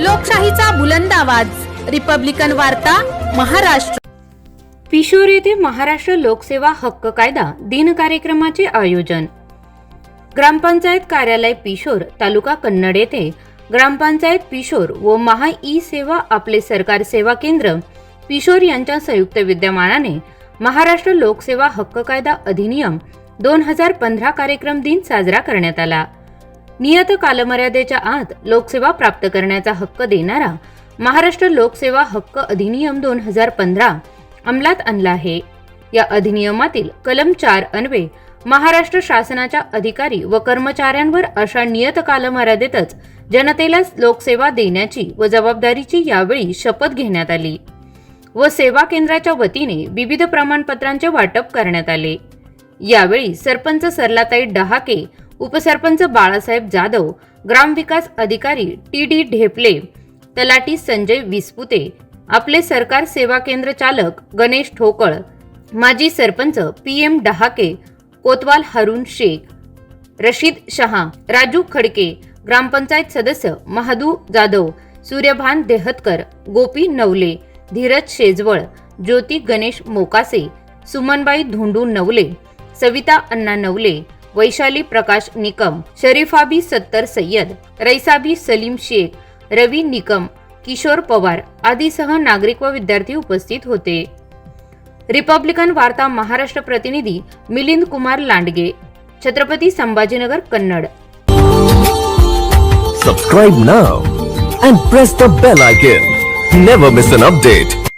लोकशाहीचा बुलंद आवाज. रिपब्लिकन वार्ता महाराष्ट्र. पिशोर येथे महाराष्ट्र लोकसेवा हक्क कायदा दिन कार्यक्रमाचे आयोजन. ग्रामपंचायत कार्यालय पिशोर तालुका कन्नड येथे ग्रामपंचायत पिशोर व महा ई सेवा आपले सरकार सेवा केंद्र पिशोर यांच्या संयुक्त विद्यमानाने महाराष्ट्र लोकसेवा हक्क कायदा अधिनियम दोन हजार पंधरा कार्यक्रम दिन साजरा करण्यात आला. नियत कालमर्यादेच्या आत लोकसेवा प्राप्त करण्याचा हक्क देणारा महाराष्ट्र लोकसेवा हक्क अधिनियम दोन हजार पंधरा अंमलात आणला आहे. या अधिनियमातील कलम चार अन्वे महाराष्ट्र शासनाच्या अधिकारी व कर्मचाऱ्यांवर अशा नियत कालमर्यादेतच जनतेला लोकसेवा देण्याची व जबाबदारीची यावेळी शपथ घेण्यात आली व सेवा केंद्राच्या वतीने विविध प्रमाणपत्रांचे वाटप करण्यात आले. यावेळी सरपंच सरलाताई डहाके उपसरपंच बाळासाहेब जाधव ग्रामविकास अधिकारी टी डी ढेपले तलाटी संजय विसपुते आपले सरकार सेवा केंद्र चालक गणेश ठोकळ माजी सरपंच पी एम डहाके कोतवाल हरुण शेख रशीद शहा राजू खडके ग्रामपंचायत सदस्य महादू जाधव सूर्यभान देहतकर गोपी नवले धीरज शेजवळ ज्योती गणेश मोकासे सुमनबाई धोंडू नवले सविता अण्णा नवले वैशाली प्रकाश निकम शरीफाबी सत्तर सय्यद रैसाबी सलीम शेख रवी निकम किशोर पवार आदीसह नागरिक व विद्यार्थी उपस्थित होते. रिपब्लिकन वार्ता महाराष्ट्र प्रतिनिधी Milind Kumar Landge Chhatrapati Sambhajinagar Kannad. Subscribe now and press the bell icon never miss an update